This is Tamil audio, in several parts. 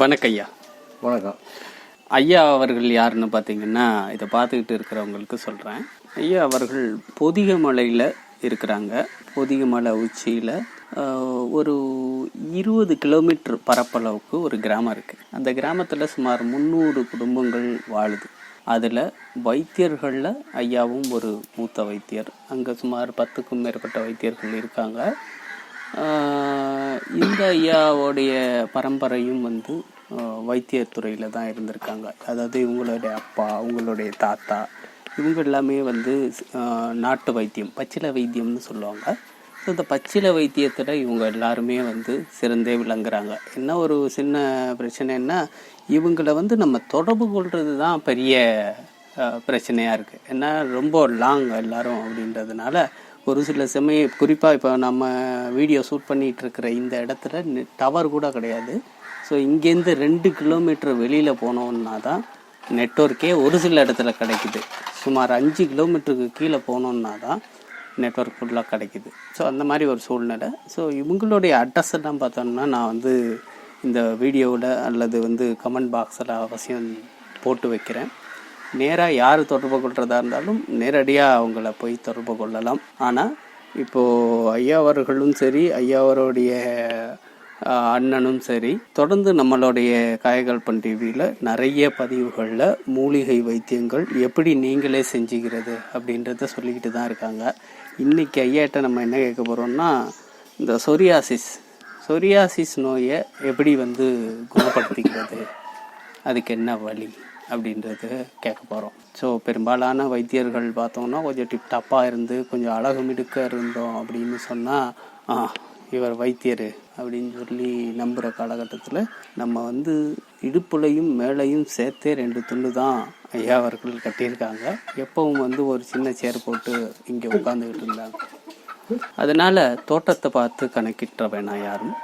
வணக்கம் ஐயா வணக்கம். ஐயா அவர்கள் யாருன்னு பார்த்தீங்கன்னா இதை பார்த்துக்கிட்டு இருக்கிறவங்களுக்கு சொல்கிறேன் ஐயா அவர்கள் பொதிகமலையில் இருக்கிறாங்க. பொதிகமலை உச்சியில் ஒரு இருபது கிலோமீட்டர் பரப்பளவுக்கு ஒரு கிராமம் இருக்குது அந்த கிராமத்தில் சுமார் முந்நூறு குடும்பங்கள் வாழுது. அதில் வைத்தியர்களில் ஐயாவும் ஒரு மூத்த வைத்தியர். அங்கே சுமார் பத்துக்கும் மேற்பட்ட வைத்தியர்கள் இருக்காங்க. இந்த ஐயாவுடைய பரம்பரையும் வந்து வைத்தியத்துறையில் தான் இருந்திருக்காங்க. அதாவது இவங்களுடைய அப்பா அவங்களுடைய தாத்தா இவங்க எல்லாமே வந்து நாட்டு வைத்தியம் பச்சில வைத்தியம்னு சொல்லுவாங்க. ஸோ இந்த பச்சில வைத்தியத்தில் இவங்க எல்லாருமே வந்து சிறந்தே விளங்குறாங்க. என்ன ஒரு சின்ன பிரச்சனைன்னா இவங்களை வந்து நம்ம தொடர்பு கொள்வது தான் பெரிய பிரச்சனையாக இருக்குது ஏன்னா ரொம்ப லாங் எல்லாரும் அப்படின்றதுனால ஒரு சில சமய குறிப்பாக இப்போ நம்ம வீடியோ ஷூட் பண்ணிகிட்டு இருக்கிற இந்த இடத்துல டவர் கூட கிடையாது. ஸோ இங்கேருந்து ரெண்டு கிலோமீட்டர் வெளியில் போனோம்னா தான் நெட்ஒர்க்கே ஒரு சில இடத்துல கிடைக்குது. சுமார் அஞ்சு கிலோமீட்டருக்கு கீழே போனோம்னா தான் நெட்ஒர்க் ஃபுல்லாக கிடைக்குது. ஸோ அந்த மாதிரி ஒரு சூழ்நிலை. ஸோ இவங்களுடைய அட்ரஸ் எல்லாம் பார்த்தோம்னா நான் வந்து இந்த வீடியோவில் அல்லது வந்து கமெண்ட் பாக்ஸில் அவசியம் போட்டு வைக்கிறேன். நேராக யார் தொடர்பு கொள்றதா இருந்தாலும் நேரடியாக அவங்கள போய் தொடர்பு கொள்ளலாம். ஆனால் இப்போது ஐயா அவர்களும் சரி ஐயா அவருடைய அண்ணனும் சரி தொடர்ந்து நம்மளுடைய காயகல்பன் டிவியில் நிறைய பதிவுகளில் மூலிகை வைத்தியங்கள் எப்படி நீங்களே செஞ்சுக்கிறது அப்படின்றத சொல்லிக்கிட்டு தான் இருக்காங்க. இன்றைக்கி ஐயாட்ட நம்ம என்ன கேட்க போகிறோம்னா இந்த சொரியாசிஸ் சொரியாசிஸ் நோயை எப்படி வந்து குணப்படுத்திக்கிறது? அதுக்கு என்ன வழி? அப்படின்றது கேட்க போகிறோம் ஸோ பெரும்பாலான வைத்தியர்கள் பார்த்தோம்னா கொஞ்சம் டிப்டாப்பாக இருந்து கொஞ்சம் அழகு மிடுக்க இருந்தோம் அப்படின்னு சொன்னால் இவர் வைத்தியர் அப்படின்னு சொல்லி நம்புகிற காலகட்டத்தில் நம்ம வந்து இடுப்புலையும் மேலையும் சேர்த்தே ரெண்டு துண்டு தான் ஐயா அவர்கள் கட்டியிருக்காங்க. எப்பவும் வந்து ஒரு சின்ன சேர் போட்டு இங்கே உட்காந்துக்கிட்டு இருந்தாங்க. அதனால் தோட்டத்தை பார்த்து கணக்கிட்ட வேணாம் யாரும்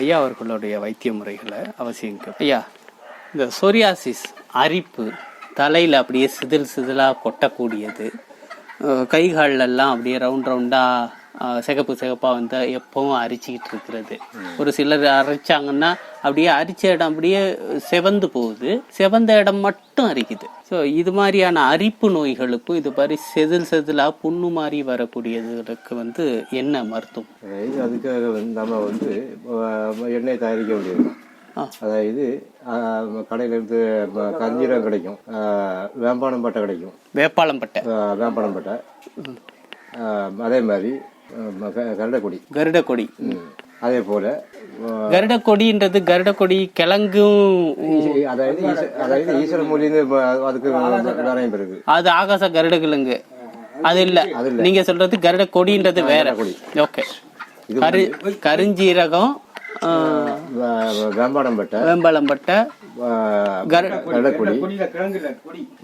ஐயா அவர்களுடைய வைத்திய முறைகளை அவசியம் ஐயா இந்த சொரியாசிஸ் அரிப்பு தலையில் அப்படியே சிதில் சிதிலாக கொட்டக்கூடியது. அஹ், கை கால்ல எல்லாம் அப்படியே ரவுண்ட் ரவுண்டாக சிகப்பு சிகப்பாக வந்து எப்பவும் அரிச்சிக்கிட்டு இருக்கிறது. ஒரு சிலர் அரைச்சாங்கன்னா அப்படியே அரிச்ச இடம் அப்படியே செவந்து போகுது. செவந்த இடம் மட்டும் அரிக்குது. ஸோ இது மாதிரியான அரிப்பு நோய்களுக்கும் இது மாதிரி செதில் செதிலாக புண்ணு மாதிரி வரக்கூடியதுகளுக்கு வந்து என்ன மருத்துவம்? அதுக்காக வந்து நம்ம வந்து எண்ணெய் தயாரிக்க வேண்டியது. ஆ. அதாவது கடையில இருந்து ம- கஞ்சீரகம் கிடைக்கும். அஹ், வேம்பானம் பட்டை கிடைக்கும். வேப்பாளம்பட்டை அஹ், வேம்பானம் பட்டை. அதே மாதிரி கருடக்கொடி. கருட கொடி ம். அதே போல அஹ், கருட கொடின்றது கருட கொடி கிழங்கும் அதாவது அதாவது ஈஸ்வர மூலின்னு அதுக்கு நிறைய பிறகு அது ஆகாச கருட கிழங்கு அது இல்ல. நீங்க சொல்றது கருட கொடின்றது வேற ஓகே. கரு கருஞ்சீரகம் ஆ, வேம்பானம் பட்டை வேம்பளம்பட்டை அஹ், கரு கருடக்கொடி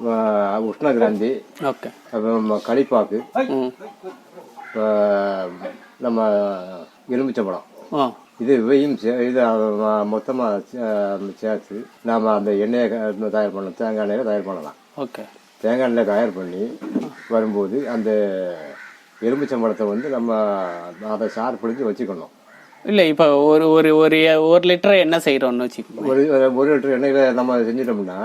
அஹ், உஷ்ணகிராந்தி ஓகே. களிப்பாக்கு நம்ம எலுமிச்சம்பழம். இது இவையும் இது மொத்தமாக சேர்த்து நாம் அந்த எண்ணெயை தயார் பண்ணலாம் தேங்காய் எண்ணெயை தயார் பண்ணலாம். ஓகே. தேங்காய் எண்ணெய் தயார் பண்ணி வரும்போது அந்த எலுமிச்சம்பழத்தை வந்து நம்ம அதை சாறு பிடிச்சி வச்சுக்கணும். இல்ல இப்ப ஒரு ஒரு ஒரு ஒரு லிட்டர் என்ன செய்யறோம்னு வச்சுக்கோங்க. ஒரு ஒரு லிட்டர் எண்ணெயில் நம்ம செஞ்சிட்டோம்னா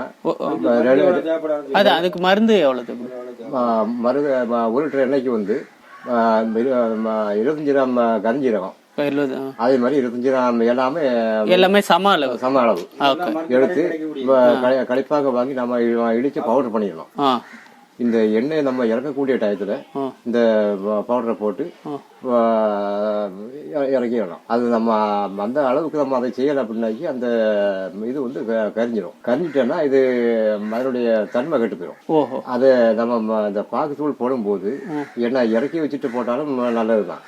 அது அதுக்கு மருந்து மறு ஆ, ஒரு லிட்டர் எண்ணெய்க்கு வந்து இருபத்தஞ்சு கிராம் கரிஞ்சீரகம். அதே மாதிரி இருபத்தஞ்சு கிராம் எல்லாமே எல்லாமே சம அளவு. சம அளவு. எடுத்து களிப்பாக வாங்கி நம்ம இடிச்சு பவுடர் பண்ணிடணும். இந்த எண்ணெயை நம்ம இறக்கக்கூடிய டயத்துல. இந்த பவுடரை போட்டு இறக்கிடணும். அது நம்ம அந்த அளவுக்கு நம்ம அதை செய்யலை அப்படின்னாக்கி அந்த இது வந்து க- கரிஞ்சிடும் கரிஞ்சிட்டோன்னா இது அதனுடைய தன்மை கெட்டு போயிடும் அதை நம்ம இந்த பாகுத்தூள் போடும்போது எண்ணெய் இறக்கி வச்சுட்டு போட்டாலும் நல்லது தான்.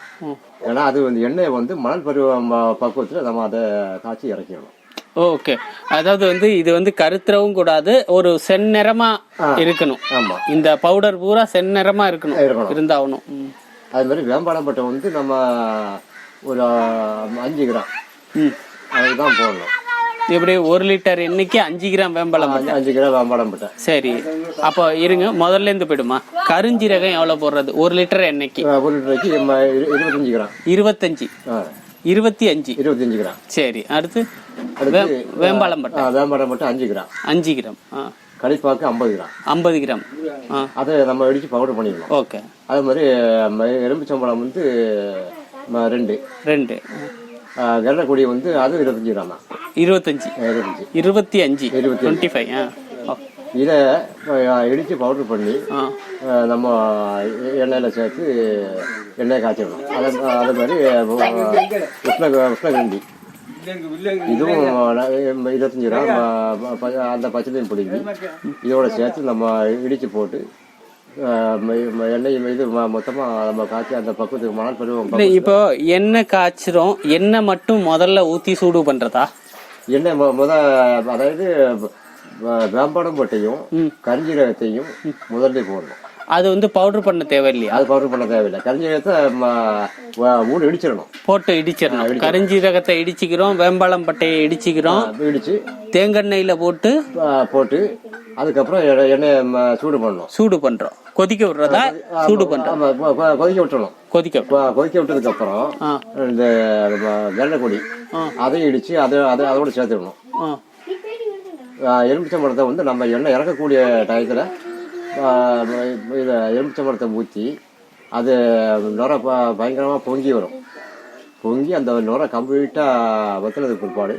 ஏன்னா அது வந்து எண்ணெய் வந்து மணல் பருவம் பக்குவத்தில் நம்ம அதை காய்ச்சி இறக்கிடணும். ஓகே. அதாவது வந்து இது வந்து கருத்துறவும் கூடாது ஒரு செந்நிறமா இருக்கணும். ஆமா. இந்த பவுடர் பூரா செந்நிறமா இருக்கணும். இருந்தாகணும். அது மாதிரி வேம்பாளம்பட்டை வந்து நம்ம ஒரு அஞ்சு கிராம். அதுதான் போடணும். இப்படி ஒரு லிட்டர் எண்ணெய்க்கு அஞ்சு கிராம் வேம்பலம் அஞ்சு கிராம் வேம்பாளம்பட்டை சரி. அப்போ இருங்க முதல்ல இருந்து போயிடுமா. கருஞ்சீரகம் எவ்வளவு போடுறது? ஒரு லிட்டர் எண்ணெய்க்கு ஒரு லிட்டருக்கு இருபத்தஞ்சு கிராம். இருபத்தஞ்சு. இருபத்தி அஞ்சு. இருபத்தஞ்சு கிராம். சரி அடுத்து அடுத்து வே- வேம்பாலம் பட்டை. ஆ, வேம்பாடம் மட்டும் அஞ்சு கிராம். அஞ்சு கிராம் கடிப்பாக்கு ஐம்பது கிராம். ஐம்பது கிராம் அதை நம்ம இடித்து பவுடர் பண்ணிக்கணும் ஓகே. அதே மாதிரி ம- எலுமிச்சம்பழம் வந்து ரெண்டு. ரெண்டு. ஆ, கருணக்கொடி வந்து அது இருபத்தஞ்சு கிராம் இருபத்தஞ்சு. இருபத்தஞ்சு. இருபத்தி அஞ்சு. இருபத்தி டுவெண்ட்டி ஃபைவ். இதை இடித்து பவுடர் பண்ணி நம்ம எண்ணெயில் சேர்த்து எண்ணெய் காய்ச்சிடணும் அதே அதே மாதிரி உஷ்ண உஷ்ணகண்டி. இதுவும் இருபத்தஞ்சு கிராம் அந்த பச்சையும் பிடிங்கி இதோட சேர்த்து நம்ம இடித்து போட்டு ஆ, ம- ம- எண்ணெய் இது மொத்தமாக நம்ம காய்ச்சி அந்த பக்குவத்துக்கு மணல் பருவம் இல்லை இப்போ எண்ணெய் காய்ச்சிரும் எண்ணெய் மட்டும் முதல்ல ஊற்றி சூடு பண்ணுறதா எண்ணெய் மொ- முத அதாவது வேம்பாடம் பட்டையும் கரிஞ்சீரகத்தையும் முதல்ல போடணும். அது வந்து பவுடர் பண்ண தேவையில்லையா? அது பவுடர் பண்ண தேவையில்லை. கரிஞ்சீரகத்தை மூணு இடிச்சிடணும். போட்டு இடிச்சிடணும். கரிஞ்சீரகத்தை இடிச்சுக்கிறோம் வேம்பாலம் பட்டையை இடிச்சுக்கிறோம். இடிச்சு தேங்கெண்ணெயில் போட்டு போட்டு அதுக்கப்புறம் எண்ணெய் சூடு பண்ணணும். சூடு பண்ணுறோம் கொதிக்க விடுறதா? சூடு கொ- கொதிக்க விட்டுறணும். கொதிக்க கொதிக்க விட்டதுக்கு அப்புறம். இந்த வெள்ளைக்கொடி அதையும் இடிச்சு அதை அதை அதோட சேர்த்துக்கணும் எலுமிச்சம்பழத்தை வந்து நம்ம எண்ணெய் இறக்கக்கூடிய டயத்தில் இதை எலுமிச்சம்பழத்தை ஊற்றி அது நுர ப பயங்கரமாக பொங்கி வரும். பொங்கி அந்த நுர கம்ப்ளீட்டாக வத்துனதுக்கு பிற்பாடு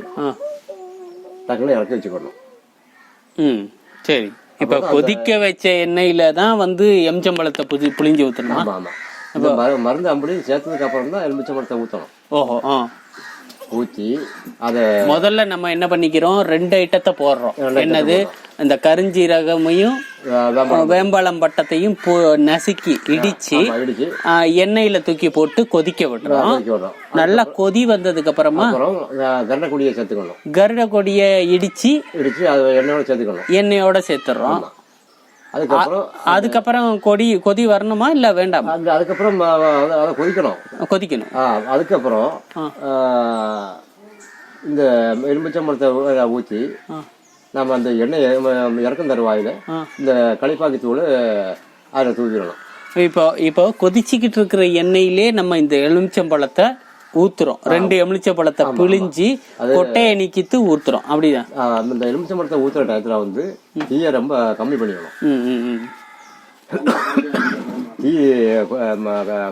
டக்குன்னு இறக்கி வச்சுக்கணும். ம் சரி. இப்போ கொதிக்க வச்ச எண்ணெயில தான் வந்து எம்ச்சம்பழத்தை புதி புளிஞ்சு ஊற்றணுமா ஆமாம் ஆமாம் இந்த மரு மருந்து அம்படி சேர்த்ததுக்கு அப்புறம் தான் எலுமிச்சம்பழத்தை ஊற்றணும் ஓஹோ ஆ. ஊற்றி அதை முதல்ல நம்ம என்ன பண்ணிக்கிறோம்? ரெண்டு ஐட்டத்தை போடுறோம். என்னது? இந்த கருஞ்சீரகமையும் வேம்பாளம் பட்டத்தையும் நசுக்கி இடிச்சு எண்ணெயில தூக்கி போட்டு கொதிக்க விடுறோம். நல்லா கொதி வந்ததுக்கு அப்புறமா கருணக்குடியை சேர்த்துக்கணும். கருட கொடியை இடிச்சு இடிச்சு அதை எண்ணெயோட சேர்த்துக்கணும். எண்ணெயோட சேர்த்துறோம். அதுக்கப்புறம் கொடி கொதி வரணுமா இல்ல வேண்டாமா? அதுக்கப்புறம் அதை- கொதிக்கணும். கொதிக்கணும். அதுக்கப்புறம் இந்த எலுமிச்சம்பழத்தை ஊற்றி நம்ம அந்த எண்ணெயை இறக்கும் தருவாயில். இந்த களிப்பாக்கி தூள் அதில் தூக்கிடணும் இப்போ இப்போ கொதிச்சுக்கிட்டு இருக்கிற எண்ணெயிலே நம்ம இந்த எலுமிச்சம்பழத்தை ஊத்துறோம். ரெண்டு எலுமிச்சம்பழத்தை பிழிஞ்சு கொட்டையை நீக்கித்து ஊத்துறோம். அப்படிதான். இந்த எலுமிச்சம்பழத்தை ஊற்றுற டயத்தில் வந்து தீயை ரொம்ப கம்மி பண்ணிக்கணும். தீ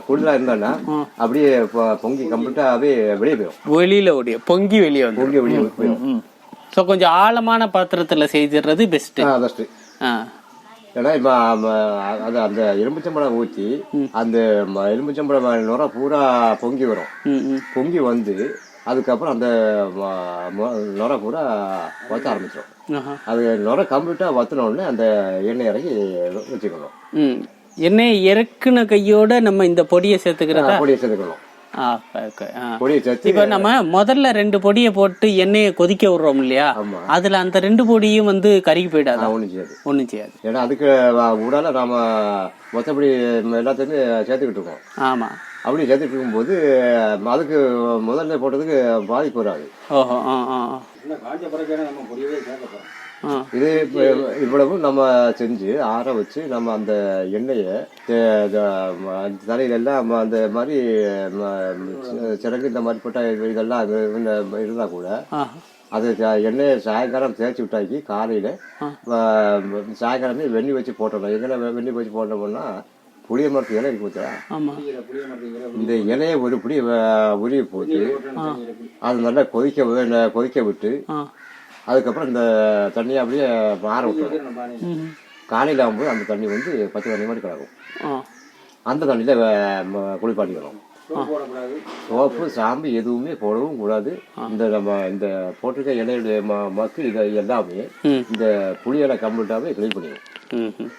கூடுதலாக இருந்தோன்னா அப்படியே பொங்கி கம்ப்ளீட்டாகவே வெளியே போயிடும் வெளியில ஓடிய பொங்கி வெளியே வந்து பொங்கி வெளியே போயிடும் ஸோ கொஞ்சம் ஆழமான பாத்திரத்துல செய்திடுறது பெஸ்ட்டு ஆ ஏன்னா இப்போ அது அந்த எலுமிச்சம்பழம் ஊற்றி அந்த ம- எலுமிச்சம்பழம் நுர பூரா பொங்கி வரும். பொங்கி வந்து அதுக்கப்புறம் அந்த நுர பூரா வத்த ஆரம்பிச்சிடும். அது நுர கம்ப்ளீட்டாக வத்தின உடனே அந்த எண்ணெய் இறக்கி வச்சுக்கணும். எண்ணெய் இறக்குன கையோட நம்ம இந்த பொடியை சேர்த்துக்கிறதா? பொடியை சேர்த்துக்கணும். ஆ ஓகே. ஆ. பொடியை சேர்த்து இப்போ நம்ம முதல்ல ரெண்டு பொடியை போட்டு எண்ணெயை கொதிக்க விடுறோம் இல்லையா. அதுல அந்த ரெண்டு பொடியும் வந்து கருகி போயிடாதா? ஒன்றும் செய்யாது. ஒண்ணும் செய்யாது. ஏன்னா அதுக்கு உடால நாம மொத்தப்படி எல்லாத்தையுமே சேர்த்துக்கிட்டு இருக்கோம். ஆமா. அப்படி சேர்த்துட்டு இருக்கும்போது அதுக்கு முதல்ல போட்டதுக்கு பாதிப்பு வராது. ஓஹோ ஆ ஆ ஆ. ஆ இது இவ்வளவு நம்ம செஞ்சு ஆற வச்சு நம்ம அந்த எண்ணெயை தலையில எல்லாம் அந்த மாதிரி சிறகு இந்த மாதிரி போட்ட இது- இதெல்லாம் இருந்தா கூட அது எண்ணெயை சாயங்காலம் தேய்ச்சி விட்டாக்கி காலையில சாயங்காலமே வெண்ணி வச்சு போட்டோம் எங்கே வெண்ணி வச்சு போட்டோம்னா புளிய மரத்து இலை இருக்கு பார்த்தா இந்த இலையை ஒரு புடி வ- உருவி போட்டு அது நல்லா கொதிக்க கொதிக்க விட்டு அதுக்கப்புறம் இந்த தண்ணியை அப்படியே ஆற விட்டுரும். ம் காலையில் ஆகும்போது அந்த தண்ணி வந்து பச்சை தண்ணி மாதிரி கிடக்கும். அந்த தண்ணியில் குளிப்பாட்டிக்கணும் சோப்பு சாம்பு எதுவுமே போடவும் கூடாது. இந்த நம்ம இந்த போட்டிருக்க இலையுடைய ம- மக்கு இதை எல்லாமே. இந்த புளியலை கம்ப்ளீட்டாகவே கிளீன் பண்ணிடும். ம் ம்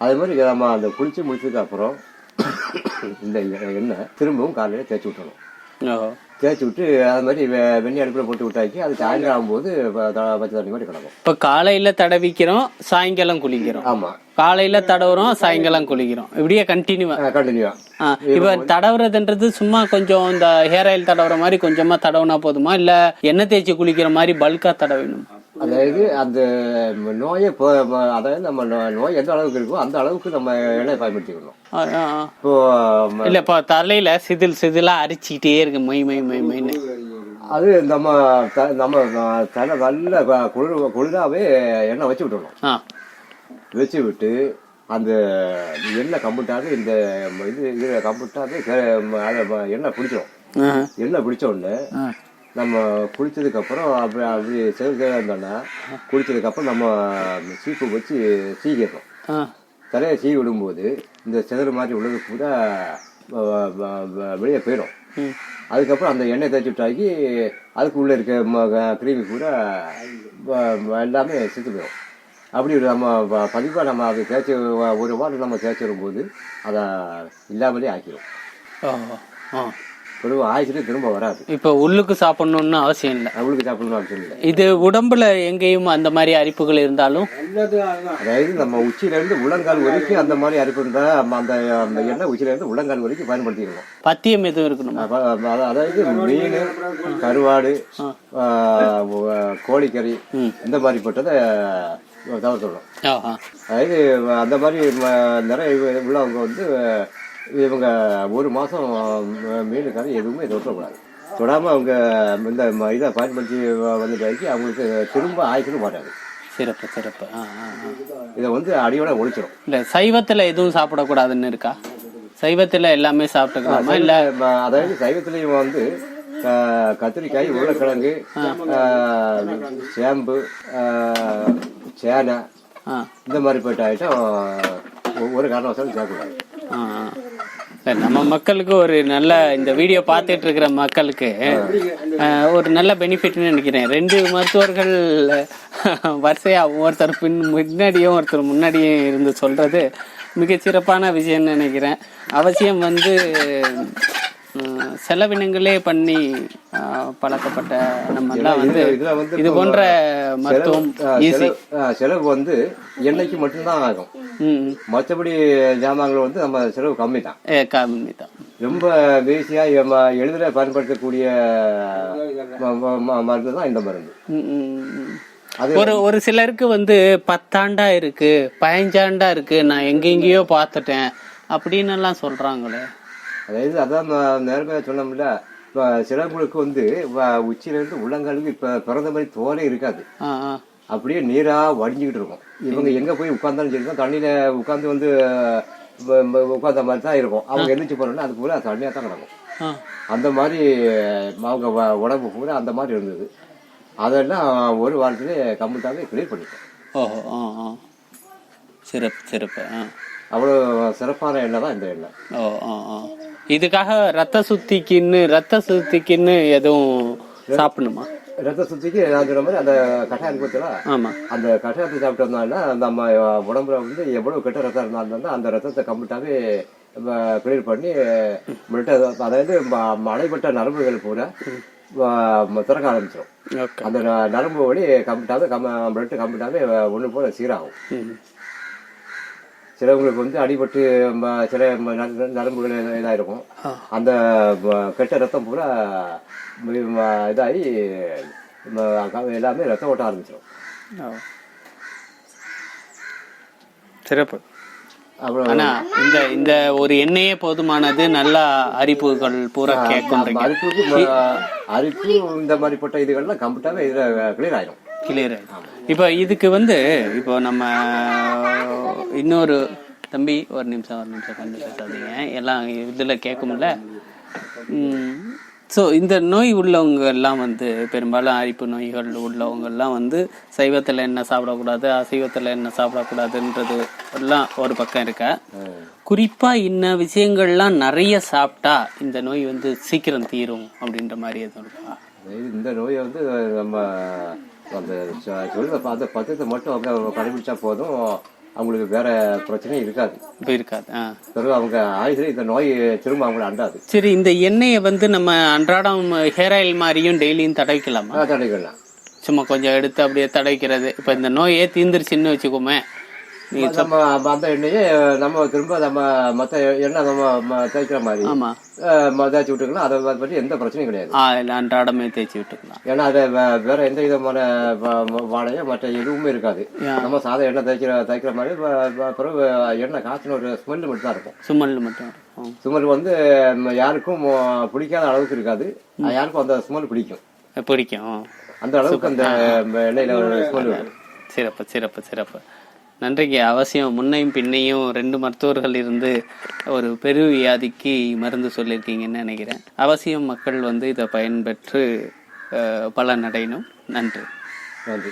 அதே மாதிரி நம்ம அந்த குளிச்சு முடிச்சதுக்கு அப்புறம் இந்த எண்ணெய் திரும்பவும் காலையில் தேய்ச்சி விட்டணும் ஓஹோ. தேய்ச்சி விட்டு அது மாதிரி வெ- வெண்ணெய் அடுப்பில் போட்டு விட்டாக்கி அது சாயங்காலம் ஆகும்போது பச்சை தண்ணி மாதிரி கிடக்கும் இப்போ காலையில தடவிக்கிறோம் சாயங்காலம் குளிக்கிறோம். ஆமாம் காலையில தடவுறோம் சாயங்காலம் குளிக்கிறோம். இப்படியே கண்டினியூவா கண்டினியூவா இப்போ தடவுறதுன்றது சும்மா கொஞ்சம் இந்த ஹேர் ஆயில் தடவுற மாதிரி கொஞ்சமா தடவுனா போதுமா? இல்ல எண்ணெய் தேய்ச்சி குளிக்கிற மாதிரி பல்கா தடவணும்? அதாவது அந்த நோயை இப்போ அதாவது நம்ம நோய் எந்த அளவுக்கு இருக்கோ அந்த அளவுக்கு நம்ம எண்ணெய் பயன்படுத்திக்கணும். இப்போ இல்ல இப்போ தலையில சிதில் சிதிலா அரிச்சிக்கிட்டே இருக்கு மை மை மை மைன்னு அது நம்ம த- நம்ம தலை நல்ல குளிர் குளிராவே எண்ணெய் வச்சு விட்டுறணும். ஆ. வச்சு விட்டு அந்த எண்ணெய் கம்பிட்டாவே இந்த இது இது கம்பிட்டாவே அதை எண்ணெய் பிடிச்சிடும் எண்ணெய் பிடிச்ச உடனே. நம்ம குளிச்சதுக்கு அப்புறம் அப்படி அப்படி சேர்ந்து இருந்தோம்னா குளிச்சதுக்கு அப்புறம் நம்ம சீப்பு வச்சு சீக்கிடணும் ஆ. தலையை சீ விடும்போது இந்த செதறு மாதிரி உள்ளது பூரா வ- வெளியே போயிடும். அதுக்கப்புறம் அந்த எண்ணெய் தேய்ச்சி விட்டாக்கி அதுக்கு உள்ளே இருக்க கிருமி பூரா வ- எல்லாமே செத்து போயிடும். அப்படி நம்ம பதிவாக நம்ம அதை தேய்ச்சி ஒரு வாரம் நம்ம தேய்ச்சி வரும்போது அதை இல்லாமலே ஆக்கிடும் ஆ. பொதுவாக ஆயிடுச்சுட்டு திரும்ப வராது. இப்போ உள்ளுக்கு சாப்பிடணும்னு அவசியம் இல்லை. அவங்களுக்கு சாப்பிடணும் அவசியம் இல்லை. இது உடம்புல எங்கேயும் அந்த மாதிரி அரிப்புகள் இருந்தாலும் அதாவது நம்ம உச்சியிலேருந்து உள்ளங்கால் வரைக்கும் அந்த மாதிரி அரிப்பு இருந்தால் அந்த அந்த எண்ணெய் உச்சியிலேருந்து உள்ளங்கால் வரைக்கும் பயன்படுத்திக்கணும். பத்தியம் எதுவும் இருக்கணுமா? அதாவது மீன் கருவாடு கோழிக்கறி இந்த மாதிரிப்பட்டதை தவிர்த்துடணும் ஆஹா. அதாவது அந்த மாதிரி நிறைய உள்ளவங்க வந்து இவங்க ஒரு மாதம் மீன் கறி எதுவுமே தொட்டக்கூடாது தொடாமல் அவங்க இந்த இதை பயன்படுத்தி வந்துட்டாக்கி அவங்களுக்கு திரும்ப ஆய்க்கணும் மாட்டாது சிறப்பு சிறப்பு. இதை வந்து அடியோட ஒழிச்சிடும் இல்ல சைவத்துல எதுவும் சாப்பிடக்கூடாதுன்னு இருக்கா? சைவத்துல எல்லாமே சாப்பிட்டுக்கலாமா? இல்ல அதாவது சைவத்திலையும் வந்து கத்திரிக்காய் உருளைக்கிழங்கு சேம்பு சேனை இந்த மாதிரி போயிட்ட ஐட்டம் ஒரு காரணவசாலும் சேர்க்கக்கூடாது. நம்ம மக்களுக்கு ஒரு நல்ல இந்த வீடியோ பார்த்துட்டு இருக்கிற மக்களுக்கு ஒரு நல்ல பெனிஃபிட்னு நினைக்கிறேன். ரெண்டு மருத்துவர்கள் வரிசையா ஒருத்தர் பின் முன்னாடியும் ஒருத்தர் முன்னாடியும் இருந்து சொல்றது மிகச் சிறப்பான விஷயம்னு நினைக்கிறேன். அவசியம் வந்து செலவினங்களே பண்ணி பழக்கப்பட்ட நம்ம எல்லாம் வந்து இது போன்ற மருத்துவம் செலவு வந்து எண்ணெய்க்கு மட்டும்தான் ஆகும். மற்றபடி ஜாமான்கள் வந்து நம்ம செலவு கம்மி தான் கம்மி தான் ரொம்ப ஈஸியாக நம்ம எளிதில் பயன்படுத்தக்கூடிய மருந்து தான் இந்த மருந்து. ஒரு ஒரு சிலருக்கு வந்து பத்தாண்டா இருக்கு பதினஞ்சாண்டா இருக்கு நான் எங்கெங்கேயோ பார்த்துட்டேன் அப்படின்னு எல்லாம் சொல்றாங்களே. அதாவது அதான் நேர்மையாக சொன்னோம்ல இப்போ சிலவங்களுக்கு வந்து உச்சியிலேருந்து உள்ளங்காலுக்கு இப்போ பிறந்த மாதிரி தோலே இருக்காது. அப்படியே நீராக வடிஞ்சிக்கிட்டு இருக்கும். இவங்க எங்கே போய் உட்காந்தாலும் சரி தான் தண்ணியில் உட்காந்து வந்து உட்கார்ந்த மாதிரி தான் இருக்கும். அவங்க எந்திரிச்சு போனோம்னா அதுக்கு பூரா தண்ணியாக தான் கிடக்கும். ஆ. அந்த மாதிரி அவங்க உடம்பு பூரா அந்த மாதிரி இருந்தது. அதெல்லாம் ஒரு வாரத்திலே கம்ப்ளீட்டாகவே கிளியர் பண்ணிட்டேன். ஓஹோ ஆ ஆ. சிறப்பு சிறப்பு ஆ. அவ்வளோ சிறப்பான எண்ணெய் தான் இந்த எண்ணெய். ஓ ஆ ஆ. இதுக்காக ரத்த சுத்திக்குன்னு ரத்த சுத்திக்குன்னு எதுவும் சாப்பிடணுமா? ரத்த சுத்திக்கு நான் சொன்ன மாதிரி அந்த கட்டாயம் பார்த்தீங்களா ஆமா. அந்த கட்டாயத்தை சாப்பிட்டு வந்தோம்னா நம்ம உடம்புல வந்து எவ்வளவு கெட்ட ரத்தம் இருந்தாலும் அந்த ரத்தத்தை கம்ப்ளீட்டாகவே கிளியர் பண்ணி அதாவது ம- அடைபட்ட நரம்புகள் பூரா திறக்க ஆரம்பிச்சிடும் அந்த நரம்பு வழி கம்ப்ளீட்டாகவே கம் பிளட் கம்ப்ளீட்டாகவே ஒன்று போல சீராகும். சிலவங்களுக்கு வந்து அடிபட்டு சில நரம்புகள் இதாக இருக்கும். அந்த கெட்ட ரத்தம் பூரா இதாகி எல்லாமே ரத்தம் ஓட்ட ஆரம்பிச்சிடும். சிறப்பு. ஆனா இந்த இந்த ஒரு எண்ணெயே போதுமானது நல்லா அரிப்புகள் பூரா கேட்கும் அரிப்புக்கு ம- அரிப்பு இந்த மாதிரிப்பட்ட இதுகள்லாம் கம்ப்ளீட்டாகவே இதில் கிளியர் ஆயிடும் கிளியர் இப்போ இதுக்கு வந்து இப்போ நம்ம இன்னொரு தம்பி ஒரு நிமிஷம் ஒரு நிமிஷம் கொஞ்சம் பேசாதீங்க. எல்லாம் இதில் கேட்கும்ல. ஸோ இந்த நோய் உள்ளவங்க எல்லாம் வந்து பெரும்பாலும் அரிப்பு நோய்கள் உள்ளவங்கெல்லாம் வந்து சைவத்தில் என்ன சாப்பிடக்கூடாது அசைவத்தில் என்ன சாப்பிடக்கூடாதுன்றது எல்லாம் ஒரு பக்கம் இருக்க? குறிப்பாக இன்ன விஷயங்கள்லாம் நிறைய சாப்பிட்டா இந்த நோய் வந்து சீக்கிரம் தீரும் அப்படின்ற மாதிரி எதுவும் இருக்கா? இந்த நோயை வந்து நம்ம அந்த சொ- சொல்ற அந்த பத்தியத்தை மட்டும் அவங்க கடைபிடிச்சா போதும். அவங்களுக்கு வேற பிரச்சனையும் இருக்காது. இப்போ இருக்காது பிறகு அவங்க ஆயுதில் இந்த நோய் திரும்ப அவங்கள அண்டாது. சரி இந்த எண்ணெயை வந்து நம்ம அன்றாடம் ஹேர் ஆயில் மாதிரியும் டெய்லியும் தடவிக்கலாமா? தடைகள்லாம் சும்மா கொஞ்சம் எடுத்து அப்படியே தடவிக்கிறது. இப்போ இந்த நோயே தீந்துருச்சுன்னு வச்சுக்கோமே நம்ம அந்த எண்ணெயை நம்ம திரும்ப நம்ம மற்ற எண்ணெய் நம்ம தேய்க்கிற மாதிரி ஆமாம் தேய்ச்சி விட்டுக்கலாம் அதை பற்றி எந்த பிரச்சனையும் கிடையாது. அன்றாடமே தேய்ச்சி விட்டுக்கலாம் ஏன்னா அது வேற எந்த விதமான வாடையோ மற்ற எதுவுமே இருக்காது. நம்ம சாதா எண்ணெய் தேய்க்கிற தேய்க்கிற மாதிரி பிறகு எண்ணெய் காய்ச்சின ஒரு ஸ்மெல் மட்டும் தான் இருக்கும். சுமல் மட்டும். ஸ்மெல் வந்து யாருக்கும் பிடிக்காத அளவுக்கு இருக்காது. யாருக்கும் அந்த ஸ்மெல் பிடிக்கும். பிடிக்கும். அந்த அளவுக்கு அந்த எண்ணெயில ஒரு ஸ்மெல் சிறப்பு சிறப்பு சிறப்பு. நன்றிக்கு அவசியம். முன்னையும் பின்னையும் ரெண்டு மருத்துவர்கள் இருந்து ஒரு பெரு வியாதிக்கு மருந்து சொல்லியிருக்கீங்கன்னு நினைக்கிறேன். அவசியம் மக்கள் வந்து இதை பயன்பெற்று பலனடையணும். நன்றி. நன்றி.